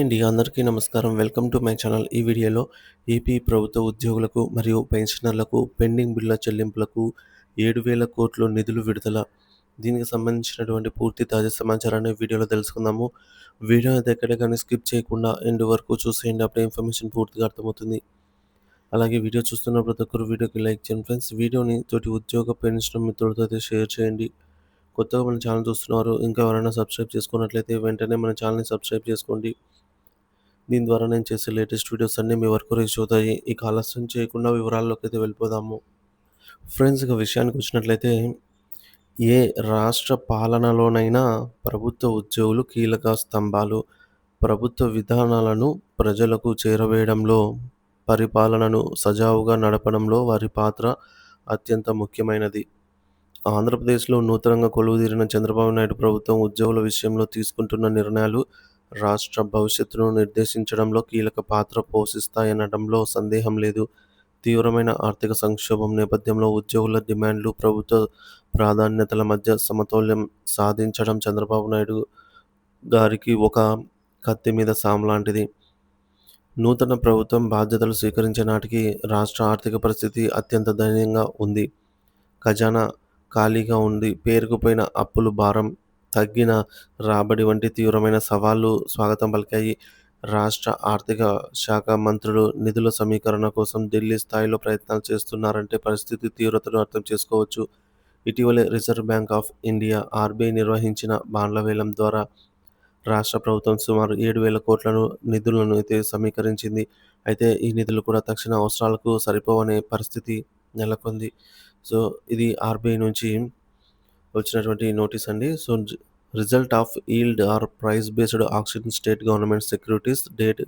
అండి అందరికీ నమస్కారం. Welcome to my channel. ఈ వీడియోలో ఏపీ ప్రభుత్వ ఉద్యోగులకు మరియు పెన్షనర్లకు పెండింగ్ బిల్ల చెల్లింపులకు ఏడు వేల కోట్లు నిధులు విడుదల. దీనికి సంబంధించినటువంటి పూర్తి తాజా సమాచారాన్ని వీడియోలో తెలుసుకుందాము. వీడియో అయితే ఎక్కడ కానీ స్కిప్ చేయకుండా ఎండ్ వరకు చూసేయండి. అప్పుడే ఇన్ఫర్మేషన్ పూర్తిగా అర్థమవుతుంది. అలాగే వీడియో చూస్తున్న ప్రతి ఒక్కరు వీడియోకి లైక్ చేయండి. ఫ్రెండ్స్ వీడియోని తోటి ఉద్యోగ పెన్షన్ మిత్రులతో అయితే షేర్ చేయండి. కొత్తగా మన ఛానల్ చూస్తున్నారు ఇంకా ఎవరైనా సబ్స్క్రైబ్ చేసుకున్నట్లయితే వెంటనే మన ఛానల్ని సబ్స్క్రైబ్ చేసుకోండి. దీని ద్వారా నేను చేసే లేటెస్ట్ వీడియోస్ అన్నీ మీ వరకు రీచ్ అవుతాయి. ఇక ఆలస్యం చేయకుండా వివరాల్లోకి అయితే వెళ్ళిపోదాము. ఫ్రెండ్స్ ఇక విషయానికి వచ్చినట్లయితే ఏ రాష్ట్ర పాలనలోనైనా ప్రభుత్వ ఉద్యోగులు కీలక స్తంభాలు ప్రభుత్వ విధానాలను ప్రజలకు చేరవేయడంలో పరిపాలనను సజావుగా నడపడంలో వారి పాత్ర అత్యంత ముఖ్యమైనది. ఆంధ్రప్రదేశ్లో నూతనంగా కొలువుదీరిన చంద్రబాబు నాయుడు ప్రభుత్వం ఉద్యోగుల విషయంలో తీసుకుంటున్న నిర్ణయాలు రాష్ట్ర భవిష్యత్తును నిర్దేశించడంలో కీలక పాత్ర పోషిస్తాయనడంలో సందేహం లేదు. తీవ్రమైన ఆర్థిక సంక్షోభం నేపథ్యంలో ఉద్యోగుల డిమాండ్లు ప్రభుత్వ ప్రాధాన్యతల మధ్య సమతౌల్యం సాధించడం చంద్రబాబు నాయుడు గారికి ఒక కత్తి మీద సాం లాంటిది. నూతన ప్రభుత్వం బాధ్యతలు స్వీకరించే నాటికి రాష్ట్ర ఆర్థిక పరిస్థితి అత్యంత దయనీయంగా ఉంది. ఖజానా ఖాళీగా ఉంది. పేరుకుపోయిన అప్పులు భారం తగ్గిన రాబడి వంటి తీవ్రమైన సవాళ్ళు స్వాగతం పలికాయి. రాష్ట్ర ఆర్థిక శాఖ మంత్రులు నిధుల సమీకరణ కోసం ఢిల్లీ స్థాయిలో ప్రయత్నాలు చేస్తున్నారంటే పరిస్థితి తీవ్రతను అర్థం చేసుకోవచ్చు. ఇటీవలే Reserve Bank of India RBI నిర్వహించిన బాండ్ల వేలం ద్వారా రాష్ట్ర ప్రభుత్వం సుమారు ఏడు వేల కోట్లను నిధులను అయితే సమీకరించింది. అయితే ఈ నిధులు కూడా తక్షణ అవసరాలకు సరిపోవనే పరిస్థితి నెలకొంది. సో ఇది ఆర్బీఐ నుంచి వచ్చినటువంటి నోటీస్ అండి. So result of yield or price based auction state government securities date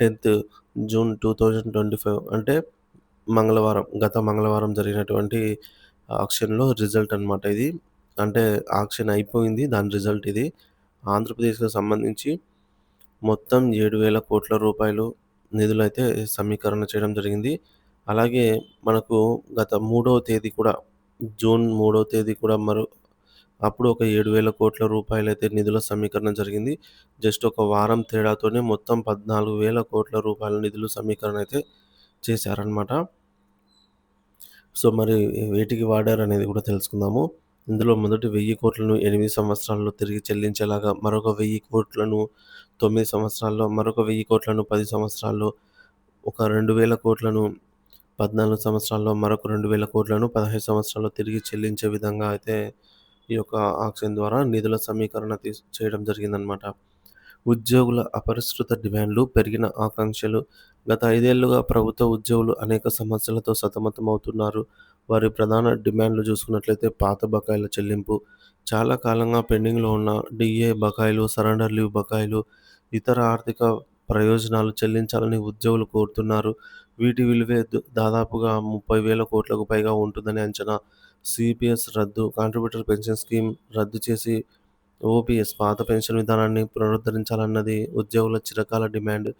tenth June two thousand twenty five అంటే మంగళవారం గత మంగళవారం జరిగినటువంటి ఆక్షన్లో రిజల్ట్ అనమాట ఇది. అంటే ఆక్షన్ అయిపోయింది దాని రిజల్ట్ ఇది. ఆంధ్రప్రదేశ్కి సంబంధించి మొత్తం ఏడు వేల కోట్ల రూపాయలు నిధులు అయితే సమీకరణ చేయడం జరిగింది. అలాగే మనకు గత మూడవ తేదీ కూడా జూన్ మూడో తేదీ కూడా మరో అప్పుడు ఒక ఏడు వేల కోట్ల రూపాయలు అయితే నిధుల సమీకరణ జరిగింది. జస్ట్ ఒక వారం తేడాతోనే మొత్తం పద్నాలుగు వేల కోట్ల రూపాయల నిధులు సమీకరణ అయితే చేశారనమాట సో మరి వేటికి వాడారు అనేది కూడా తెలుసుకుందాము. ఇందులో మొదటి వెయ్యి కోట్లను ఎనిమిది సంవత్సరాల్లో తిరిగి చెల్లించేలాగా మరొక వెయ్యి కోట్లను తొమ్మిది సంవత్సరాల్లో మరొక వెయ్యి కోట్లను పది సంవత్సరాల్లో ఒక రెండు వేల కోట్లను పద్నాలుగు సంవత్సరాల్లో మరొక రెండు వేల కోట్లను పదహైదు సంవత్సరాల్లో తిరిగి చెల్లించే విధంగా అయితే ఈ యొక్క ఆక్షన్ ద్వారా నిధుల సమీకరణ తీ చేయడం జరిగిందనమాట ఉద్యోగుల అపరిష్కృత డిమాండ్లు పెరిగిన ఆకాంక్షలు గత ఐదేళ్ళుగా ప్రభుత్వ ఉద్యోగులు అనేక సమస్యలతో సతమతమవుతున్నారు. వారి ప్రధాన డిమాండ్లు చూసుకున్నట్లయితే పాత బకాయిల చెల్లింపు చాలా కాలంగా పెండింగ్లో ఉన్న డిఏ బకాయిలు సరెండర్ లీవ్ బకాయిలు ఇతర ఆర్థిక ప్రయోజనాలు చెల్లించాలని ఉద్యోగులు కోరుతున్నారు. వీటి విలువే దాదాపుగా ముప్పై వేల కోట్లకు పైగా ఉంటుందని అంచనా. సిపిఎస్ రద్దు కాంట్రిబ్యూటర్ పెన్షన్ స్కీమ్ రద్దు చేసి ఓపీఎస్ పాత పెన్షన్ విధానాన్ని పునరుద్ధరించాలన్నది ఉద్యోగుల చిరకాల డిమాండ్.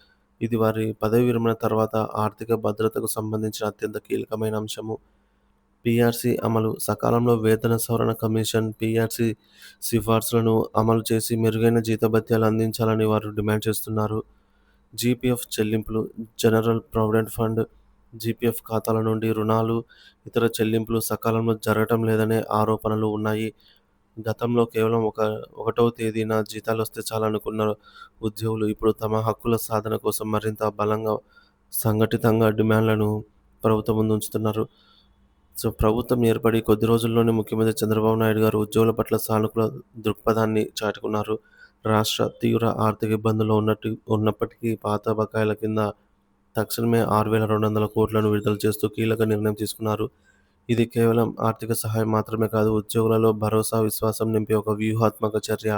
ఇది వారి పదవి విరమణ తర్వాత ఆర్థిక భద్రతకు సంబంధించిన అత్యంత కీలకమైన అంశము. పిఆర్సీ అమలు సకాలంలో వేతన సవరణ కమిషన్ పిఆర్సీ సిఫార్సులను అమలు చేసి మెరుగైన జీతభత్యాలు అందించాలని వారు డిమాండ్ చేస్తున్నారు. జీపీఎఫ్ చెల్లింపులు జనరల్ ప్రావిడెంట్ ఫండ్ జీపీఎఫ్ ఖాతాల నుండి రుణాలు ఇతర చెల్లింపులు సకాలంలో జరగటం లేదనే ఆరోపణలు ఉన్నాయి. గతంలో కేవలం ఒక ఒకటవ తేదీన జీతాలు వస్తే చాలనుకున్న ఉద్యోగులు ఇప్పుడు తమ హక్కుల సాధన కోసం మరింత బలంగా సంఘటితంగా డిమాండ్లను ప్రభుత్వం ముందుంచుతున్నారు. సో ప్రభుత్వం ఏర్పడి కొద్ది రోజుల్లోనే ముఖ్యమంత్రి చంద్రబాబు నాయుడు గారు ఉద్యోగుల పట్ల సానుకూల దృక్పథాన్ని చాటుకున్నారు. రాష్ట్ర తీవ్ర ఆర్థిక ఇబ్బందుల్లో ఉన్నట్టు ఉన్నప్పటికీ పాత బకాయిల కింద తక్షణమే ఆరు వేల రెండు వందల కోట్లను విడుదల చేస్తూ కీలక నిర్ణయం తీసుకున్నారు. ఇది కేవలం ఆర్థిక సహాయం మాత్రమే కాదు ఉద్యోగులలో భరోసా విశ్వాసం నింపే ఒక వ్యూహాత్మక చర్య.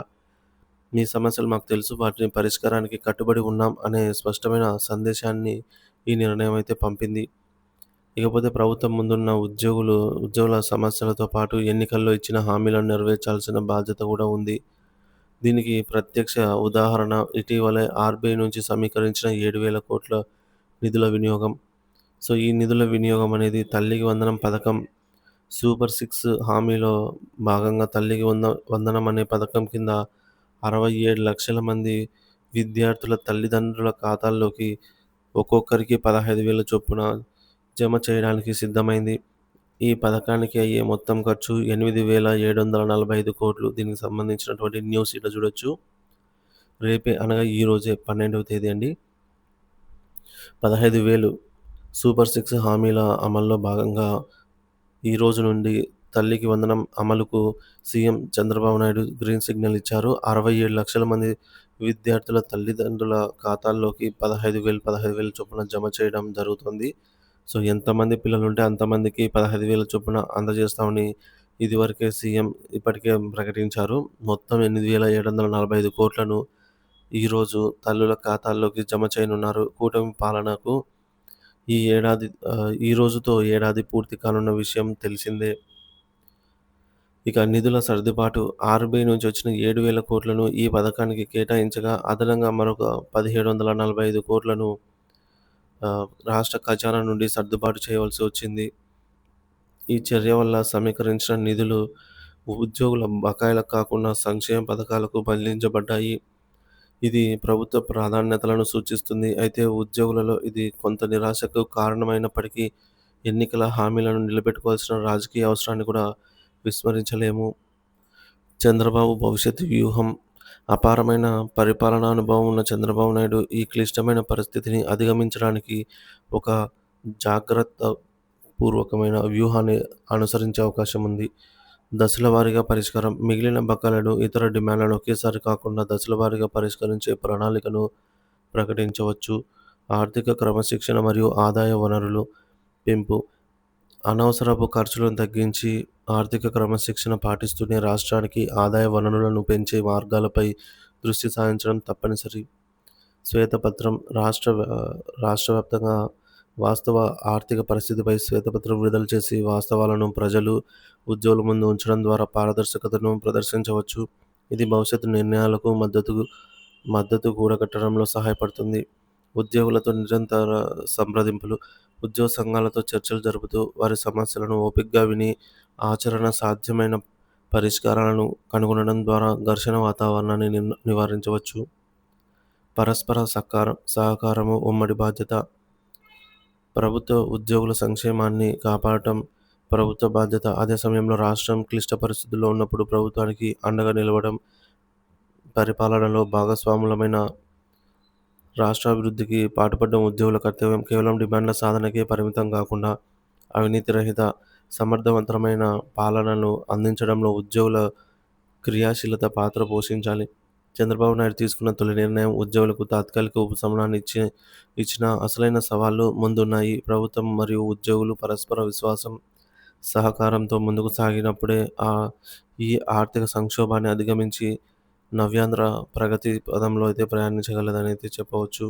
మీ సమస్యలు మాకు తెలుసు వాటిని పరిష్కారానికి కట్టుబడి ఉన్నాం అనే స్పష్టమైన సందేశాన్ని ఈ నిర్ణయం అయితే పంపింది. ఇకపోతే ప్రభుత్వం ముందున్న ఉద్యోగులు ఉద్యోగుల సమస్యలతో పాటు ఎన్నికల్లో ఇచ్చిన హామీలను నెరవేర్చాల్సిన బాధ్యత కూడా ఉంది. దీనికి ప్రత్యక్ష ఉదాహరణ ఇటీవలే ఆర్బీఐ నుంచి సమీకరించిన ఏడు వేల కోట్ల నిధుల వినియోగం. సో ఈ నిధుల వినియోగం అనేది తల్లికి వందనం పథకం సూపర్ సిక్స్ హామీలో భాగంగా తల్లికి వంద వందనం అనే పథకం కింద అరవై ఏడు లక్షల మంది విద్యార్థుల తల్లిదండ్రుల ఖాతాల్లోకి ఒక్కొక్కరికి పదహైదు వేల చొప్పున జమ చేయడానికి సిద్ధమైంది. ఈ పథకానికి అయ్యే మొత్తం ఖర్చు ఎనిమిది వేల ఏడు వందల నలభై ఐదు కోట్లు. దీనికి సంబంధించినటువంటి న్యూస్ ఇట్లా చూడొచ్చు. రేపే అనగా ఈరోజే పన్నెండవ తేదీ అండి. పదహైదు వేలు సూపర్ సిక్స్ హామీల అమల్లో భాగంగా ఈ రోజు నుండి తల్లికి వందనం అమలుకు CM Chandrababu Naidu green signal ఇచ్చారు. అరవై ఏడు లక్షల మంది విద్యార్థుల తల్లిదండ్రుల ఖాతాల్లోకి పదహైదు వేలు పదహైదు వేలు చొప్పున జమ చేయడం జరుగుతుంది. సో ఎంతమంది పిల్లలు ఉంటే అంతమందికి పదహైదు వేల చొప్పున అందజేస్తామని ఇదివరకే సీఎం ఇప్పటికే ప్రకటించారు. మొత్తం ఎనిమిది వేల ఏడు వందల నలభై ఐదు కోట్లను ఈరోజు తల్లుల ఖాతాల్లోకి జమ చేయనున్నారు. కూటమి పాలనకు ఈ ఏడాది ఈ రోజుతో ఏడాది పూర్తి కానున్న విషయం తెలిసిందే. ఇక నిధుల సర్దుబాటు ఆర్బీఐ నుంచి వచ్చిన ఏడు వేల కోట్లను ఈ పథకానికి కేటాయించగా అదనంగా మరొక పదిహేడు వందల నలభై ఐదు కోట్లను రాష్ట్ర ఖజానా నుండి సర్దుబాటు చేయవలసి వచ్చింది. ఈ చర్య వల్ల సమీకరించిన నిధులు ఉద్యోగుల బకాయిలకు కాకుండా సంక్షేమ పథకాలకు బదిలించబడ్డాయి ఇది ప్రభుత్వ ప్రాధాన్యతలను సూచిస్తుంది. అయితే ఉద్యోగులలో ఇది కొంత నిరాశకు కారణమైనప్పటికీ ఎన్నికల హామీలను నిలబెట్టుకోవాల్సిన రాజకీయ అవసరాన్ని కూడా విస్మరించలేము. చంద్రబాబు భవిష్యత్ వ్యూహం అపారమైన పరిపాలనా అనుభవం ఉన్న చంద్రబాబు నాయుడు ఈ క్లిష్టమైన పరిస్థితిని అధిగమించడానికి ఒక జాగ్రత్త పూర్వకమైన వ్యూహాన్ని అనుసరించే అవకాశం ఉంది. దశల వారీగా పరిష్కారం మిగిలిన బకాలను ఇతర డిమాండ్లను ఒకేసారి కాకుండా దశల వారీగా పరిష్కరించే ప్రణాళికను ప్రకటించవచ్చు. ఆర్థిక క్రమశిక్షణ మరియు ఆదాయ వనరులు పెంపు అనవసరపు ఖర్చులను తగ్గించి ఆర్థిక క్రమశిక్షణ పాటిస్తూనే రాష్ట్రానికి ఆదాయ వనరులను పెంచే మార్గాలపై దృష్టి సాధించడం తప్పనిసరి. శ్వేతపత్రం రాష్ట్ర రాష్ట్ర వ్యాప్తంగా వాస్తవ ఆర్థిక పరిస్థితిపై శ్వేతపత్రం విడుదల చేసి వాస్తవాలను ప్రజలు ఉద్యోగుల ముందు ఉంచడం ద్వారా పారదర్శకతను ప్రదర్శించవచ్చు. ఇది భవిష్యత్తు నిర్ణయాలకు మద్దతు మద్దతు కూడగట్టడంలో సహాయపడుతుంది. ఉద్యోగులతో నిరంతర సంప్రదింపులు ఉద్యోగ సంఘాలతో చర్చలు జరుపుతూ వారి సమస్యలను ఓపికగా విని ఆచరణ సాధ్యమైన పరిష్కారాలను కనుగొనడం ద్వారా ఘర్షణ వాతావరణాన్ని నివారించవచ్చు. పరస్పర సహకారం సహకారము ఉమ్మడి బాధ్యత. ప్రభుత్వ ఉద్యోగుల సంక్షేమాన్ని కాపాడటం. ప్రభుత్వ బాధ్యత. అదే సమయంలో రాష్ట్రం క్లిష్ట పరిస్థితుల్లో ఉన్నప్పుడు ప్రభుత్వానికి అండగా నిలవడం. పరిపాలనలో భాగస్వాములమైన రాష్ట్రాభివృద్ధికి పాటుపడ్డ ఉద్యోగుల కర్తవ్యం కేవలం డిమాండ్ల సాధనకే పరిమితం కాకుండా అవినీతి రహిత సమర్థవంతమైన పాలనను అందించడంలో ఉద్యోగుల క్రియాశీలత పాత్ర పోషించాలి. చంద్రబాబు నాయుడు తీసుకున్న తొలి నిర్ణయం ఉద్యోగులకు తాత్కాలిక ఉపశమనాన్ని ఇచ్చి ఇచ్చిన అసలైన సవాళ్ళు ముందున్నాయి. ప్రభుత్వం మరియు ఉద్యోగులు పరస్పర విశ్వాసం సహకారంతో ముందుకు సాగినప్పుడే ఆ ఈ ఆర్థిక సంక్షోభాన్ని అధిగమించి నవ్యాంధ్ర ప్రగతి పదంలో అయితే ప్రయాణించగలదని అయితే చెప్పవచ్చు.